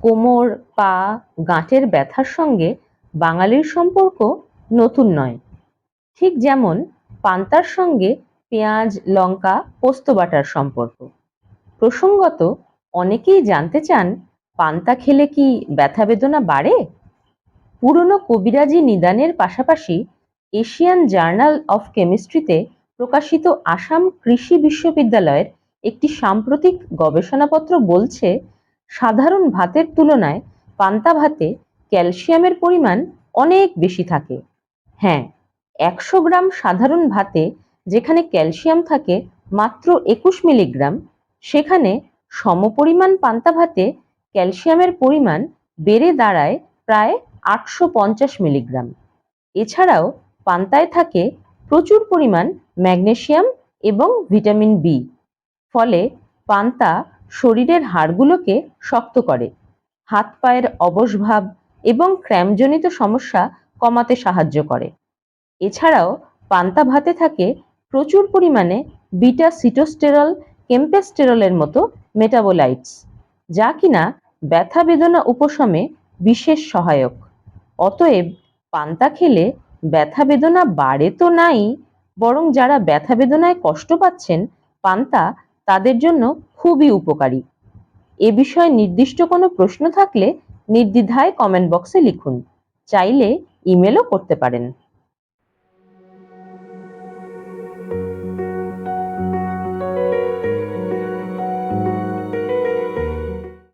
কোমর, পা, গাঁটের ব্যথার সঙ্গে বাঙালির সম্পর্ক নতুন নয়। ঠিক যেমন পান্তার সঙ্গে পেঁয়াজ, লঙ্কা, পোস্ত বাটার সম্পর্ক। প্রসঙ্গত, অনেকেই জানতে চান, পান্তা খেলে কি ব্যথা বেদনা বাড়ে? পুরনো কবিরাজি নিদানের পাশাপাশি এশিয়ান জার্নাল অফ কেমিস্ট্রিতে প্রকাশিত আসাম কৃষি বিশ্ববিদ্যালয়ের একটি সাম্প্রতিক গবেষণাপত্র বলছে সাধারণ ভাতের তুলনায় পান্তা ভাতে ক্যালসিয়ামের পরিমাণ অনেক বেশি থাকে। হ্যাঁ একশো গ্রাম সাধারণ ভাতে যেখানে ক্যালসিয়াম থাকে মাত্র একুশ মিলিগ্রাম, সেখানে সমপরিমাণ পান্তা ভাতে ক্যালসিয়ামের পরিমাণ বেড়ে দাঁড়ায় প্রায় আটশো পঞ্চাশ মিলিগ্রাম। এছাড়াও পান্তায় থাকে প্রচুর পরিমাণ ম্যাগনেশিয়াম এবং ভিটামিন বি, ফলে পান্তা শরীরের হাড়গুলোকে শক্ত করে। হাত পায়ের অবসভাব এবং ক্র্যামজনিত সমস্যা কমাতে সাহায্য করে। এছাড়াও পান্তা ভাতে থাকে প্রচুর পরিমাণে বিটা সিটোস্টেরল, কেম্পেস্টেরলের মতো মেটাবোলাইটস, যা কিনা ব্যথা বেদনা উপশমে বিশেষ সহায়ক। অতএব পান্তা খেলে ব্যথা বেদনা বাড়ে তো নাই, বরং যারা ব্যথা বেদনায় কষ্ট পাচ্ছেন, পান্তা তাদের জন্য খুবই উপকারী। এ বিষয়ে নির্দিষ্ট কোনো প্রশ্ন থাকলে নির্দ্বিধায় কমেন্ট বক্সে লিখুন। চাইলে ইমেলও করতে পারেন।